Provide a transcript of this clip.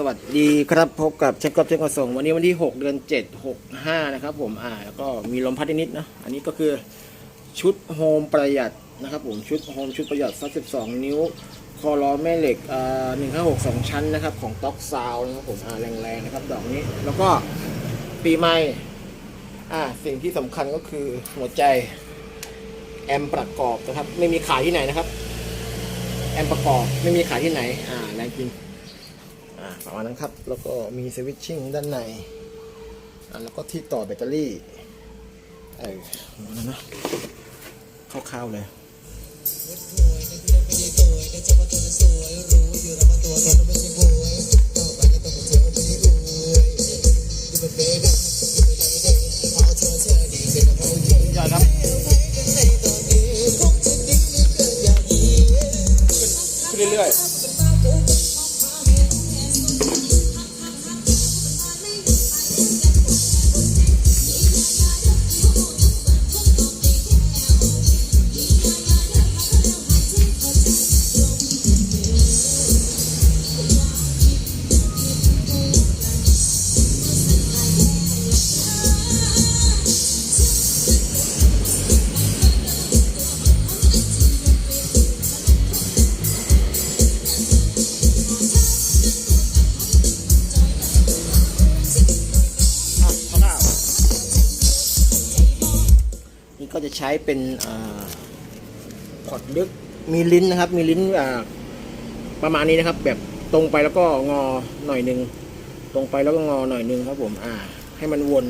สวัสดีครับพบกับเช็คกอบเช็คกระส่งวันนี้วันที่ 6 เดือน 7 6 5 นะครับผมอ่าแล้วก็มีลมพัดนิดนะอันนี้ก็คือชุดโฮมประหยัดนะครับผมชุดโฮมชุดประหยัดซัก12 นิ้ว คอล้อแม่เหล็กอ่า156 2ชั้นนะครับของต็อกซาวนะครับผมอ่าแรงๆนะครับดอกนี้แล้วก็ปีใหม่อ่าสิ่งที่สำคัญก็คือหัวใจแอมประกอบนะครับไม่มีขายที่ไหนนะครับ แอมประกอบไม่มีขายที่ไหนอ่าแรงจริง ประมาณนั้นครับ แล้วก็มีสวิตชิ่งด้านในอ่าแล้วก็ที่ต่อแบตเตอรี่ เออประมาณนั้นนะคร่าวๆเลยยอดครับขึ้นเรื่อยๆ ก็จะใช้เป็นอ่าพอดลึกมีลิ้นนะครับ มีลิ้นประมาณนี้นะครับ แบบตรงไปแล้วก็งอหน่อยหนึ่งตรงไปแล้วก็งอหน่อยหนึ่งครับผมอ่า ให้มันวน